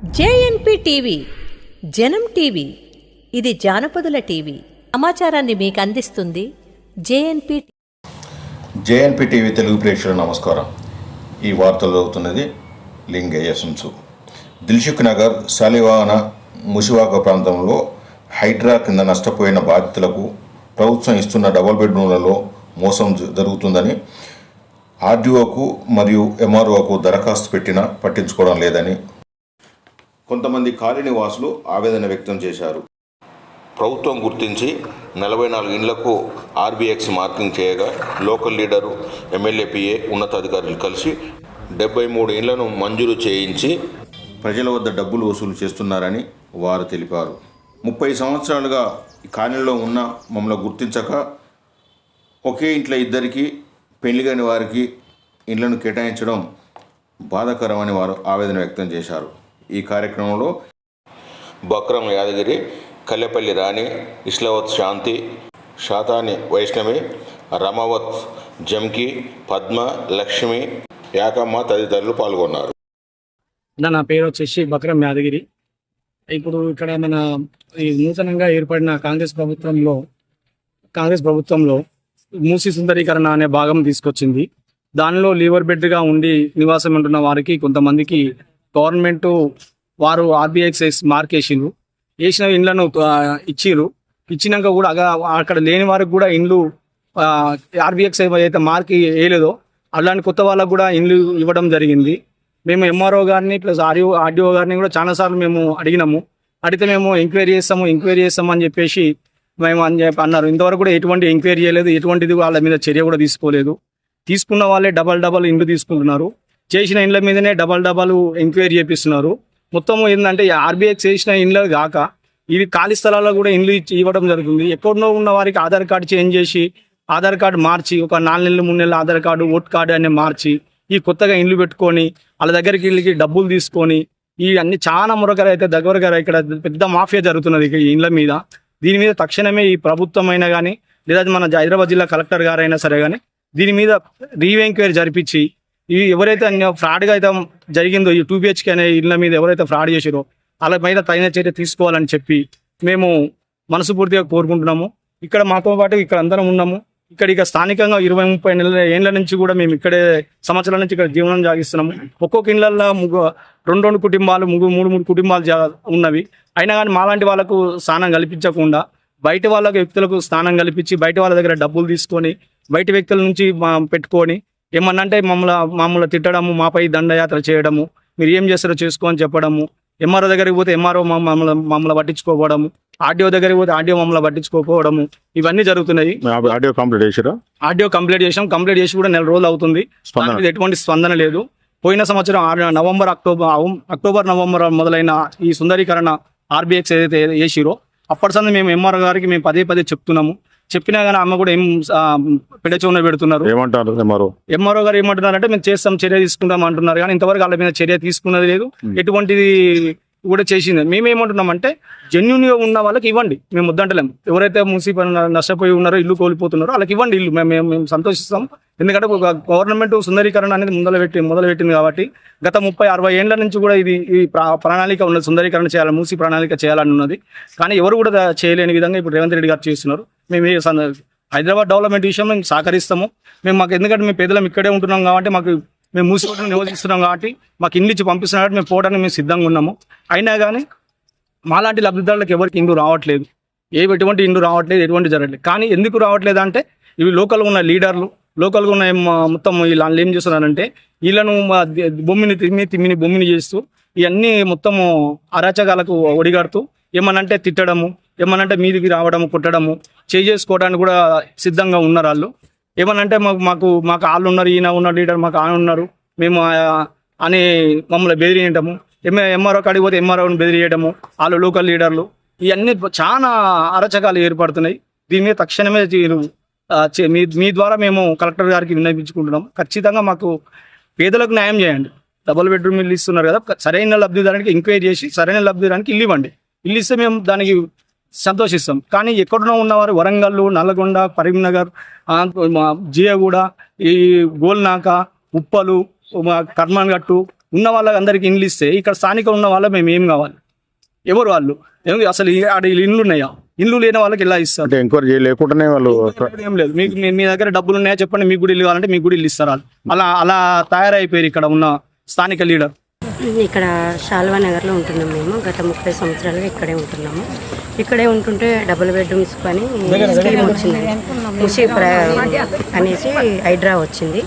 JNP TV జనం TV ఇది జానపదుల TV. సమాచారాన్ని మీకు అందిస్తుంది జేఎన్పి జేఎన్పి టీవీ తెలుగు ప్రేక్షకులు నమస్కారం. ఈ వార్తలు చదువుతున్నది లింగయ్య సుంసు దిల్షుక్ నగర్ శాలివాహన ముషివాక ప్రాంతంలో హైడ్రా కింద నష్టపోయిన బాధితులకు ప్రభుత్వం ఇస్తున్న డబుల్ బెడ్రూమ్లలో మోసం జ- జరుగుతుందని ఆర్డీఓకు మరియు ఎంఆర్ఓకు దరఖాస్తు పెట్టినా పట్టించుకోవడం లేదని కొంతమంది కాలనీ వాసులు ఆవేదన వ్యక్తం చేశారు. ప్రభుత్వం గుర్తించి నలభై నాలుగు ఇండ్లకు ఆర్బీఎక్స్ మార్కింగ్ చేయగా లోకల్ లీడరు ఎమ్మెల్యే పిఏ ఉన్నతాధికారులు కలిసి డెబ్బై మూడు ఇండ్లను మంజూరు చేయించి ప్రజల వద్ద డబ్బులు వసూలు చేస్తున్నారని వారు తెలిపారు. ముప్పై సంవత్సరాలుగా ఈ కాలనీలో ఉన్న మమ్మల్ని గుర్తించక ఒకే ఇంట్లో ఇద్దరికి పెళ్ళి కాని వారికి ఇండ్లను కేటాయించడం బాధాకరమని వారు ఆవేదన వ్యక్తం చేశారు. ఈ కార్యక్రమంలో బక్రం యాదగిరి కల్లెపల్లి రాణి ఇస్లవత్ శాంతి శాతాని వైష్ణవి రమావత్ జంకి పద్మ లక్ష్మి యాకమ్మ తదితరులు పాల్గొన్నారు. నా పేరు వచ్చేసి బక్రం యాదగిరి. ఇప్పుడు ఇక్కడ మన ఈ నూతనంగా ఏర్పడిన కాంగ్రెస్ ప్రభుత్వంలో కాంగ్రెస్ ప్రభుత్వంలో మూసి సుందరీకరణ అనే భాగం తీసుకొచ్చింది. దానిలో లీవర్ బెడ్గా ఉండి నివాసం ఉంటున్న వారికి కొంతమందికి గవర్నమెంట్ వారు ఆర్బీఎక్స్ఎస్ మార్క్ వేసిండ్రు వేసిన ఇండ్లను ఆ, ఇచ్చిర్రు. ఇచ్చినాక కూడా అక్కడ లేని వారికి కూడా ఇండ్లు ఆర్బీఎక్స్ ఏదైతే మార్క్ వేయలేదో అలాంటి కొత్త వాళ్ళకు కూడా ఇండ్లు ఇవ్వడం జరిగింది. మేము ఎంఆర్ఓ గారిని ప్లస్ ఆర్యో ఆర్డీఓ గారిని కూడా చాలాసార్లు మేము అడిగినాము. అడిగితే మేము ఎంక్వైరీ చేస్తాము ఎంక్వైరీ చేస్తాము అని చెప్పేసి మేము అని చెప్పి అన్నారు. ఇంతవరకు కూడా ఎటువంటి ఎంక్వైరీ చేయలేదు. ఎటువంటిది వాళ్ళ మీద చర్య కూడా తీసుకోలేదు. తీసుకున్న వాళ్ళే డబల్ డబల్ ఇండ్లు తీసుకుంటున్నారు. చేసిన ఇండ్ల మీదనే డబల్ డబల్ ఎంక్వైరీ చేపిస్తున్నారు. మొత్తం ఏంటంటే ఆర్బీఎక్స్ చేసిన ఇండ్లు కాక ఇది ఖాళీ స్థలాల్లో కూడా ఇండ్లు ఇవ్వడం జరుగుతుంది. ఎక్కడో ఉన్న వారికి ఆధార్ కార్డు చేంజ్ చేసి ఆధార్ కార్డు మార్చి ఒక నాలుగు నెలలు మూడు నెలలు ఆధార్ కార్డు ఓట్ కార్డు అనే మార్చి ఈ కొత్తగా ఇండ్లు పెట్టుకొని వాళ్ళ దగ్గరికి వీళ్ళకి డబ్బులు తీసుకొని ఈ అన్ని చాలా మురకర అయితే దగ్గర ఇక్కడ పెద్ద మాఫియా జరుగుతున్నది ఈ ఇండ్ల మీద. దీని మీద తక్షణమే ఈ ప్రభుత్వం అయినా కానీ లేదా మన హైదరాబాద్ జిల్లా కలెక్టర్ గారైనా సరే కానీ దీని మీద రీవెంక్వైరీ జరిపించి ఈ ఎవరైతే ఫ్రాడ్గా అయితే జరిగిందో ఈ టూ బిహెచ్కే అనే ఇళ్ళ మీద ఎవరైతే ఫ్రాడ్ చేసారో వాళ్ళ మీద తగిన చర్య తీసుకోవాలని చెప్పి మేము మనస్ఫూర్తిగా కోరుకుంటున్నాము. ఇక్కడ మాతో పాటు ఇక్కడ అందరం ఉన్నాము. ఇక్కడ ఇక స్థానికంగా ఇరవై ముప్పై నెలల ఏళ్ళ నుంచి కూడా మేము ఇక్కడే సంవత్సరాల నుంచి ఇక్కడ జీవనం సాగిస్తున్నాము. ఒక్కొక్క ఇళ్ళల్లో ముగ్గు రెండు రెండు కుటుంబాలు ముగ్గురు మూడు మూడు కుటుంబాలు ఉన్నవి. అయినా కానీ మాలాంటి వాళ్ళకు స్థానం కల్పించకుండా బయట వాళ్ళకు వ్యక్తులకు స్థానం కల్పించి బయట వాళ్ళ దగ్గర డబ్బులు తీసుకొని బయట వ్యక్తుల నుంచి పెట్టుకొని ఏమన్నా అంటే మమ్మల్ని మమ్మల్ని తిట్టడము మాపై దండయాత్ర చేయడము మీరు ఏం చేస్తారో చేసుకో అని చెప్పడము ఎంఆర్ఓ దగ్గరికి పోతే ఎంఆర్ఓ మమ్మల్ని మమ్మల్ని పట్టించుకోకపోవడము ఆర్డీఓ దగ్గరికి పోతే ఆర్డీఓ మమ్మల్ని పట్టించుకోకపోవడము ఇవన్నీ జరుగుతున్నాయి. ఆడియో కంప్లీట్ చేసారా? ఆడియో కంప్లీట్ చేసాం కంప్లీట్ చేసి కూడా నెల రోజులు అవుతుంది. ఎటువంటి స్పందన లేదు. పోయిన సంవత్సరం నవంబర్ అక్టోబర్ అక్టోబర్ నవంబర్ మొదలైన ఈ సుందరీకరణ ఆర్బీఎక్స్ ఏదైతే వేసిరో అప్పటి సంది మేము ఎంఆర్ గారికి మేము పదే పదే చెప్తున్నాము. చెప్పినా కానీ ఆమె కూడా ఏం పెడచూన పెడుతున్నారు. ఏమంటారు మరో ఎంఆర్ఓ గారు ఏమంటున్నారంటే మేము చేస్తాం చర్య తీసుకుంటాం అంటున్నారు. కానీ ఇంతవరకు వాళ్ళ మీద చర్య తీసుకున్నది లేదు. ఎటువంటిది కూడా చేసింది. మేమేమంటున్నాం అంటే జెన్యున్ ఉన్న వాళ్ళకి ఇవ్వండి. మేము వద్దంటలేము ఎవరైతే మున్సిపల్ నష్టపోయి ఉన్నారో ఇల్లు కోల్పోతున్నారో వాళ్ళకి ఇవ్వండి ఇల్లు. మేము మేము సంతోషిస్తాం. ఎందుకంటే ఒక గవర్నమెంట్ సుందరీకరణ అనేది మొదలు పెట్టి మొదలు పెట్టింది కాబట్టి గత ముప్పై అరవై ఏళ్ళ నుంచి కూడా ఇది ఈ ప్రా- ప్రణాళిక ఉన్నది. సుందరీకరణ చేయాలి మూసి ప్రణాళిక చేయాలని ఉన్నది. కానీ ఎవరు కూడా చేయలేని విధంగా ఇప్పుడు రేవంత్ రెడ్డి గారు చేస్తున్నారు. మేము హైదరాబాద్ డెవలప్మెంట్ విషయం మేము సహకరిస్తాము. మేము మాకు ఎందుకంటే మేము పేదలం ఇక్కడే ఉంటున్నాం కాబట్టి మాకు మేము మూసుకోవడం నివసిస్తున్నాం కాబట్టి మాకు ఇల్లు ఇచ్చి కాబట్టి మేము పోవడానికి మేము సిద్ధంగా ఉన్నాము. అయినా కానీ మాలాంటి లబ్ధిదారులకు ఎవరికి ఇండ్లు రావట్లేదు. ఏ ఎటువంటి ఇండ్లు రావట్లేదు ఎటువంటి జరగట్లేదు. కానీ ఎందుకు రావట్లేదు అంటే ఇవి లోకల్గా ఉన్న లీడర్లు లోకల్గా ఉన్న మొత్తం వీళ్ళు ఏం చేస్తున్నారంటే వీళ్ళను మా బొమ్మిని తిమ్మి తిమ్మిని బొమ్మిని చేస్తూ ఇవన్నీ మొత్తము అరాచకాలకు ఒడిగడుతూ ఏమనంటే తిట్టడము ఏమనంటే మీదికి రావడము కొట్టడము చేసుకోవడానికి కూడా సిద్ధంగా ఉన్నారు వాళ్ళు. ఏమనంటే మాకు మాకు మాకు వాళ్ళు ఉన్నారు ఈయన ఉన్న లీడర్ మాకు ఆయన ఉన్నారు. మేము అని మమ్మల్ని బెదిరియటము ఎంఏ ఎంఆర్ఓ కాడికి పోతే ఎంఆర్ఓని బెదిరియడము వాళ్ళు లోకల్ లీడర్లు ఇవన్నీ చాలా అరచకాలు ఏర్పడుతున్నాయి. దీని మీద తక్షణమే మీ మీ ద్వారా మేము కలెక్టర్ గారికి విన్నపించుకుంటున్నాం ఖచ్చితంగా మాకు పేదలకు న్యాయం చేయండి. డబుల్ బెడ్రూమ్ ఇల్లు ఇస్తున్నారు కదా సరైన లబ్ధిదారానికి ఎంక్వైరీ చేసి సరైన లబ్ధిదారానికి ఇల్లు ఇవ్వండి. ఇల్లు ఇస్తే మేము దానికి సంతోషిస్తాం. కానీ ఎక్కడనో ఉన్నవారు వరంగల్ నల్లగొండ కరీంనగర్ జియగూడ ఈ గోల్నాక ఉప్పలు మా కర్మన్గట్టు ఉన్న వాళ్ళకి అందరికి ఇండ్లు ఇస్తే ఇక్కడ స్థానిక ఉన్న వాళ్ళ మేము ఏం కావాలి? ఎవరు వాళ్ళు? అసలు ఆడ ఇండ్లు ఉన్నాయా? ఇండ్లు లేని వాళ్ళకి ఎలా ఇస్తారు? ఎంక్వైరీ చేయలేకుండానే వాళ్ళు ఏం లేదు. మీకు మీ- మీ దగ్గర డబ్బులు ఉన్నాయా చెప్పండి. మీకు కూడా ఇల్లు కావాలంటే మీకు కూడా ఇల్లు ఇస్తారు వాళ్ళు. అలా అలా తయారైపోయారు ఇక్కడ ఉన్న స్థానిక లీడర్. ఇక్కడ షాల్వా నగర్లో ఉంటున్నాం మేము. గత ముప్పై సంవత్సరాలుగా ఇక్కడే ఉంటున్నాము. ఇక్కడే ఉంటుంటే డబుల్ బెడ్రూమ్స్ పని స్కీమ్ వచ్చింది. ప్ర- అనేసి హైడ్రా వచ్చింది.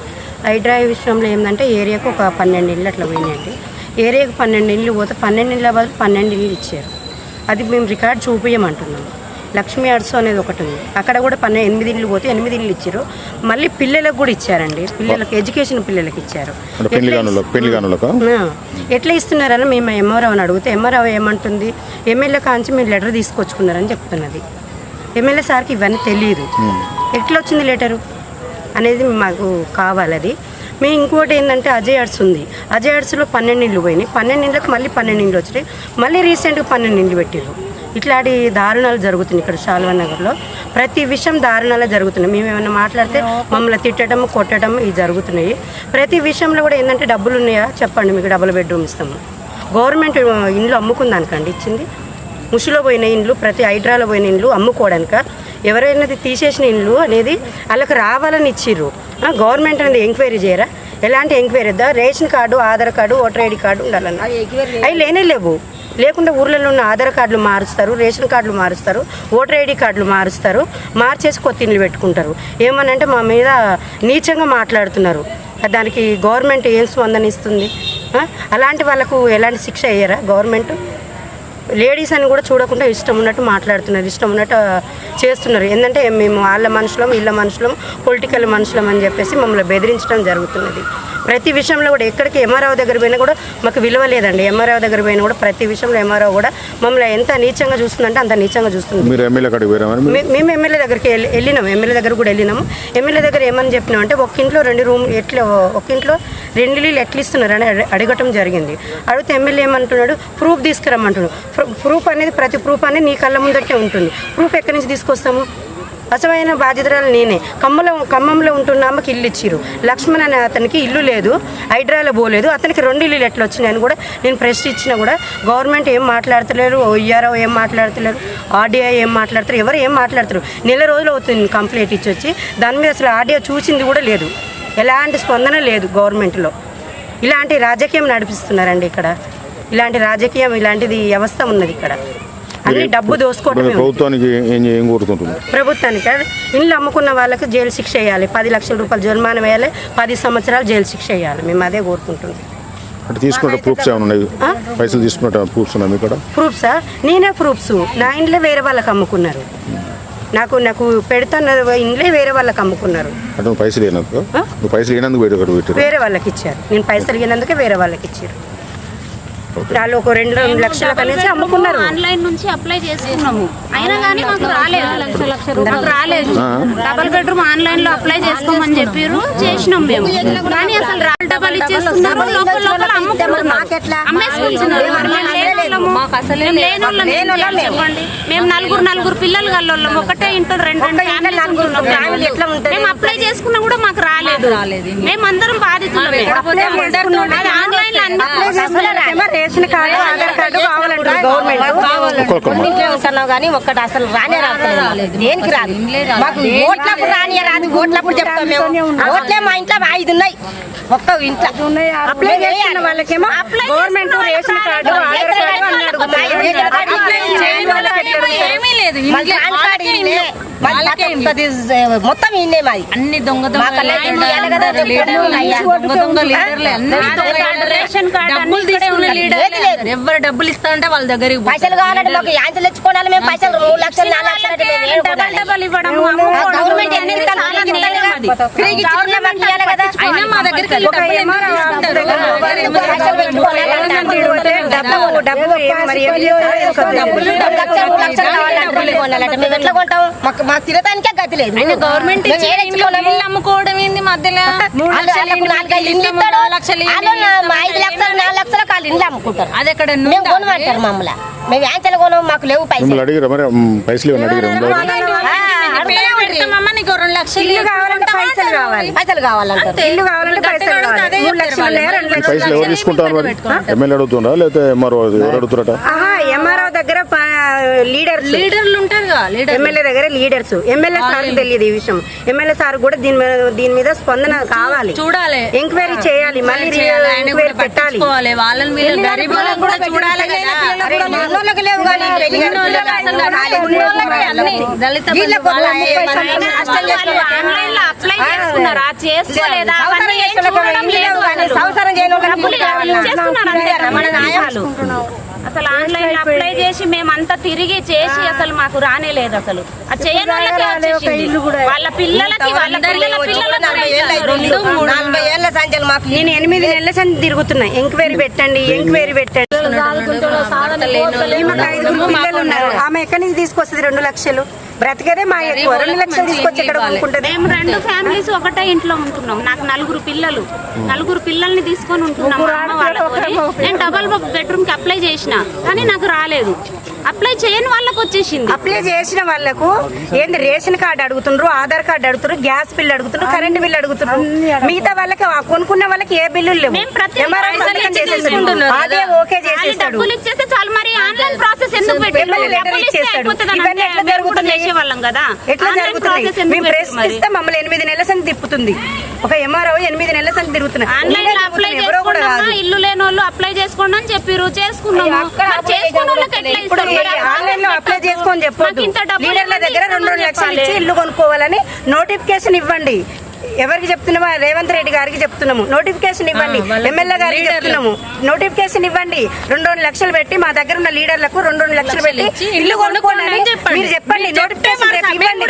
హైడ్రా విషయంలో ఏంటంటే ఏరియాకు ఒక పన్నెండు ఇళ్ళు అట్లా పోయినాయండి. ఏరియాకు పన్నెండు ఇళ్ళు పోతే పన్నెండు ఇళ్ళ బదులు పన్నెండు ఇళ్ళు ఇచ్చారు. అది మేము రికార్డ్ చూపించమంటున్నాము లక్ష్మీ అర్సు అనేది ఒకటి ఉంది. అక్కడ కూడా పన్నెండు ఎనిమిది ఇళ్ళు పోతే ఎనిమిది ఇళ్ళు ఇచ్చారు. మళ్ళీ పిల్లలకు కూడా ఇచ్చారండి. పిల్లలకు ఎడ్యుకేషన్ పిల్లలకి ఇచ్చారు. ఎట్లా ఇస్తున్నారని మేము ఎంఆర్ఓని అడిగితే ఎంఆర్ఓ ఏమంటుంది? ఎమ్మెల్యే కాంచి మీరు లెటర్ తీసుకొచ్చుకున్నారని చెప్తున్నది. ఎమ్మెల్యే సార్కి ఇవన్నీ తెలియదు ఎట్లా వచ్చింది లెటరు? అనేది మాకు కావాలి అది. మేము ఇంకోటి ఏంటంటే అజయ్ అర్ట్స్ ఉంది. అజయ్ అర్ట్స్లో పన్నెండు ఇళ్ళు పోయినాయి. పన్నెండు ఇళ్ళకి మళ్ళీ పన్నెండు ఇళ్ళు వచ్చినాయి. మళ్ళీ రీసెంట్గా పన్నెండు ఇళ్ళు పెట్టారు ఇట్లాంటి దారుణాలు జరుగుతున్నాయి ఇక్కడ శాల్వా నగర్లో. ప్రతి విషయం దారుణాలు జరుగుతున్నాయి. మేము ఏమైనా మాట్లాడితే మమ్మల్ని తిట్టడం కొట్టడం ఇవి జరుగుతున్నాయి. ప్రతి విషయంలో కూడా ఏంటంటే డబ్బులు ఉన్నాయా? చెప్పండి మీకు డబుల్ బెడ్రూమ్ ఇస్తాము. గవర్నమెంట్ ఇండ్లు అమ్ముకుందానికండి ఇచ్చింది. ముషిలో పోయిన ఇండ్లు ప్రతి హైడ్రాలో పోయిన ఇండ్లు అమ్ముకోవడానిక. ఎవరైనా తీసేసిన ఇండ్లు అనేది వాళ్ళకి రావాలని ఇచ్చిర్రు. ఆ, గవర్నమెంట్ అనేది ఎంక్వైరీ చేయరా? ఎలాంటి enquiry ఇద్దా? Ration card Aadhaar card voter ID card ఉండాలన్నా. అవి లేనే లేవు. లేకుండా ఊర్లలో ఉన్న ఆధార్ కార్డులు మారుస్తారు రేషన్ కార్డులు మారుస్తారు ఓటర్ ఐడి కార్డులు మారుస్తారు మార్చేసి కొత్త ఇల్లు పెట్టుకుంటారు. ఏమనంటే మా మీద నీచంగా మాట్లాడుతున్నారు. దానికి గవర్నమెంట్ ఏం స్పందన ఇస్తుంది? అలాంటి వాళ్ళకు ఎలాంటి శిక్ష అయ్యారా గవర్నమెంట్? లేడీస్ అని కూడా చూడకుండా ఇష్టం ఉన్నట్టు మాట్లాడుతున్నారు. ఇష్టం ఉన్నట్టు చేస్తున్నారు. ఏంటంటే మేము వాళ్ళ మనుషులం వీళ్ళ మనుషులం పొలిటికల్ మనుషులం అని చెప్పేసి మమ్మల్ని బెదిరించడం జరుగుతున్నది. ప్రతి విషయంలో కూడా ఎక్కడికి ఎంఆర్ఓ దగ్గర పోయినా కూడా మాకు విలువ లేదండి. ఎంఆర్ఓ దగ్గర పోయినా కూడా ప్రతి విషయంలో ఎంఆర్ఓ కూడా మమ్మల్ని ఎంత నీచంగా చూస్తుందంటే అంత నీచంగా చూస్తుంది. మేము ఎమ్మెల్యే దగ్గరికి వెళ్ళి వెళ్ళినాం. ఎమ్మెల్యే దగ్గర కూడా వెళ్ళినాము. ఎమ్మెల్యే దగ్గర ఏమని చెప్పినాం అంటే ఒక ఇంట్లో రెండు రూమ్ ఎట్లా ఒక ఇంట్లో రెండు ఇల్లు ఎట్లా ఇస్తున్నారని అడి- అడగటం జరిగింది. అడిగితే ఎమ్మెల్యే ఏమంటున్నాడు ప్రూఫ్ తీసుకురమ్మంటున్నాడు. ప్రూ- ప్రూఫ్ అనేది ప్రతి ప్రూఫ్ అనేది నీ కళ్ళ ముందటే ఉంటుంది. ప్రూఫ్ ఎక్కడి నుంచి తీసుకొస్తాము. అసమైన బాధితురాలు నేనే. కమ్మలో ఖమ్మంలో ఉంటున్న అమ్మకి ఇల్లు ఇచ్చిరు లక్ష్మణ్ అనే అతనికి ఇల్లు లేదు. హైడ్రాలో పోలేదు. అతనికి రెండు ఇల్లు ఎట్లా వచ్చినాయని కూడా నేను ప్రశ్న ఇచ్చినా కూడా గవర్నమెంట్ ఏం మాట్లాడతలేరు ఓఆర్ఓ ఏం మాట్లాడతలేరు ఆర్డీఐ ఏం మాట్లాడతారు ఎవరు ఏం మాట్లాడతారు నెల రోజులు అవుతుంది కంప్లైంట్ ఇచ్చి వచ్చి. దాని మీద అసలు ఆర్డీఐ చూసింది కూడా లేదు. ఎలాంటి స్పందన లేదు గవర్నమెంట్లో. ఇలాంటి రాజకీయం నడిపిస్తున్నారండి ఇక్కడ. ఇలాంటి రాజకీయం ఇలాంటిది వ్యవస్థ ఉన్నది ఇక్కడ. అన్ని డబ్బు దోసుకోవటమే ఉంది. ప్రభుత్వానికి ఏం ప్రభుత్వానికి ఇల్లు అమ్ముకున్న వాళ్ళకి జైలు శిక్ష వేయాలి. పది లక్షల రూపాయలు జరిమానా వేయాలి. పది సంవత్సరాలు జైలు శిక్ష వేయాలి. మేము అదే కోరుకుంటున్నాం. అంటే తీసుకుంటే ప్రూఫ్స్ ఏమైనా ఉన్నాయి? పైసలు తీసుకున్నట్టు ప్రూఫ్స్ ఉన్నాయి ఇక్కడ ప్రూఫ్సా? నేనే ప్రూఫ్స్. నా ఇంట్లో వేరే వాళ్ళకి అమ్ముకున్నారు. నాకు నాకు పెడుతున్న ఇంట్లో వేరే వాళ్ళకి అమ్ముకున్నారు. అంటే పైసలు పైసలు వేరే వాళ్ళకి ఇచ్చారు. నేను పైసలు ఇవ్వనందుకే వేరే వాళ్ళకి ఇచ్చారు. వాళ్ళు ఒక రెండు రెండు లక్షల కనేసి అమ్ముకున్నారు. ఆన్లైన్ నుంచి అప్లై చేసుకున్నాము అయినా కానీ మాకు రాలేదు. మాకు రాలేదు. డబల్ బెడ్రూమ్ ఆన్లైన్లో అప్లై చేసుకోమని చెప్పారు. చేసినాం మేము. కానీ అసలు రా డబల్ ఇచ్చేస్తున్నారు. లోపల లోపల మేము. మేము మేము నలుగురు నలుగురు పిల్లలు గల్లోళ్ళం. ఒకటే ఇంట్లో రెండు మేము. మేము అప్లై చేసుకున్నా కూడా మాకు రాలేదు. మేమందరం బాధితులమే. అది ఆన్లైన్లో అన్ని రేషన్ కార్డు ఆధార్ కార్డు కావాలంటారు గవర్నమెంట్. కానీ ఒక్కటి అసలు రానే రాలేదు. దేనికి రాదు? మాకు ఓట్లప్పుడు రానియే రాదు. ఓట్లప్పుడు చెప్తాం మేము. ఓట్లే మా ఇంట్లో ఐదు ఉన్నాయి. ఒక్క ఇంట్లో. అప్లై చేసుకున్న వాళ్ళకేమో government ration card Aadhaar card అని లేదు మొత్తం ఈయనే మాది. అన్ని దొంగ. ఎవరు డబ్బులు ఇస్తా ఉంటే వాళ్ళ దగ్గరికి పోతారు. పైసలు కావాలంటే మాకు యాంచలు తెచ్చుకోవాలి. మేము పైసలు మూడు లక్షలు నాలుగు లక్షలు ఇవ్వడం గవర్నమెంట్ అది. అయినా మా దగ్గరికి మేము ఎట్లా కొంటాం మా గతి లేదు. గవర్నమెంట్ అమ్ముకోవడం ఏంది మధ్యలో? ఐదు లక్షలు నాలుగు లక్షలు కాళ్ళు ఇండ్లు అమ్ముకుంటారు. అది ఎక్కడ మేము కొనమంటారు మమ్మల్ని. మేము యాంచలు కొనం మాకు లేవు పైసలు. అడిగిరా మరి? పైసలు అడిగిరా? నీకు రెండు లక్షలు ఇల్లు కావాలంటే పైసలు కావాలి. పైసలు కావాలంటారు. ఇల్లు కావాలంటే పైసలు కావాలి. మూడు లక్షలు ఉన్నాయా రెండు ఈ లక్షలు పైసలు ఎవరు తీసుకుంటారు మరి? ఎమ్మెల్యే అడుగుతుండ్రా? లేకపోతే మరో ఎవరు అడుగుతారట ఆహా ఎంఆర్ఓ దగ్గర కదా లీడర్ ఎమ్మెల్యే దగ్గర లీడర్స్ ఎమ్మెల్యే సార్ తెలియదు ఈ విషయం. ఎమ్మెల్యే సార్ కూడా దీని మీద దీని మీద స్పందన కావాలి. చూడాలి. ఎంక్వైరీ చేయాలి. మళ్ళీ చేయాలి, ఆయన కూడా ఎంక్వైరీ పెట్టాలి వాళ్ళని చూడాలి అసలు ఆన్లైన్ అప్లై చేసి మేమంతా తిరిగి చేసి అసలు మాకు రానేలేదు అసలు. ఆ చేయని వాళ్ళకే వచ్చేసింది వాళ్ళ పిల్లలకి వాళ్ళ పిల్లల ఏళ్ళ సంఖ్యలు మాకు నేను ఎనిమిది నెలల సంది తిరుగుతున్నా. ఎంక్వైరీ పెట్టండి ఎంక్వైరీ పెట్టండి. ఆమె ఎక్కడి నుంచి తీసుకొస్తుంది రెండు లక్షలు? బ్రతికేదే మా ఎక్కువ. రెండు లక్షలు తీసుకొచ్చి కొనుక్కుంటది? మేము రెండు ఫ్యామిలీస్ ఒకటే ఇంట్లో ఉంటున్నాం. నాకు నలుగురు పిల్లలు. నలుగురు పిల్లల్ని తీసుకొని ఉంటున్నాం. నేను డబల్ బెడ్రూమ్కి అప్లై చేసిన. కానీ నాకు రాలేదు. అప్లై చేయని వాళ్ళకి వచ్చేసింది. అప్లై చేసిన వాళ్ళకు ఏంది? రేషన్ కార్డు అడుగుతుండ్రు ఆధార్ కార్డు అడుగుతున్నారు గ్యాస్ బిల్ అడుగుతున్నారు కరెంట్ బిల్ అడుగుతున్నారు మిగతా వాళ్ళకి కొనుక్కున్న వాళ్ళకి ఏ బిల్లులు లేవు. ఓకే డబ్బులు ఇచ్చేస్తే చాలు మరి ఆన్లైన్ ప్రాసెస్ ఎందుకు పెట్టారు? డబ్బులు ఇచ్చేస్తాడు. ఇవన్నీ ఎట్లా జరుగుతున్నాయి? కదా. జరుగుతున్నాయి? మేము ప్రెస్? ఇస్తే మమ్మల్ని ఎనిమిది నెలల సంది తిప్పుతుంది. ఒక ఎంఆర్ఓ ఎనిమిది నెలల సంది తిరుగుతున్నాయి. ఎవరో కూడా కాదు ఇల్లు లేని వాళ్ళు అప్లై చేసుకోండి అని చెప్పారు చేసుకున్నాము. ఇప్పుడు? ఆన్లైన్లో అప్లై చేసుకొని చెప్పొద్దు. మాకు ఇంత డబ్బులు లీడర్ల ఇవ్వండి, దగ్గర రెండు రెండు లక్షలు. ఇచ్చి ఇల్లు కొనుక్కోవాలని నోటిఫికేషన్ ఇవ్వండి. ఎవరికి చెప్తున్నామా రేవంత్ రెడ్డి గారికి చెప్తున్నాము. నోటిఫికేషన్ ఇవ్వండి. ఎమ్మెల్యే గారికి చెప్తున్నాము. నోటిఫికేషన్ ఇవ్వండి. రెండు రెండు లక్షలు పెట్టి మా దగ్గర ఉన్న లీడర్లకు రెండు రెండు లక్షలు పెట్టి ఇల్లు కొనుక్కోండి మీరు చెప్పండి. నోటిఫికేషన్ ఇవ్వండి.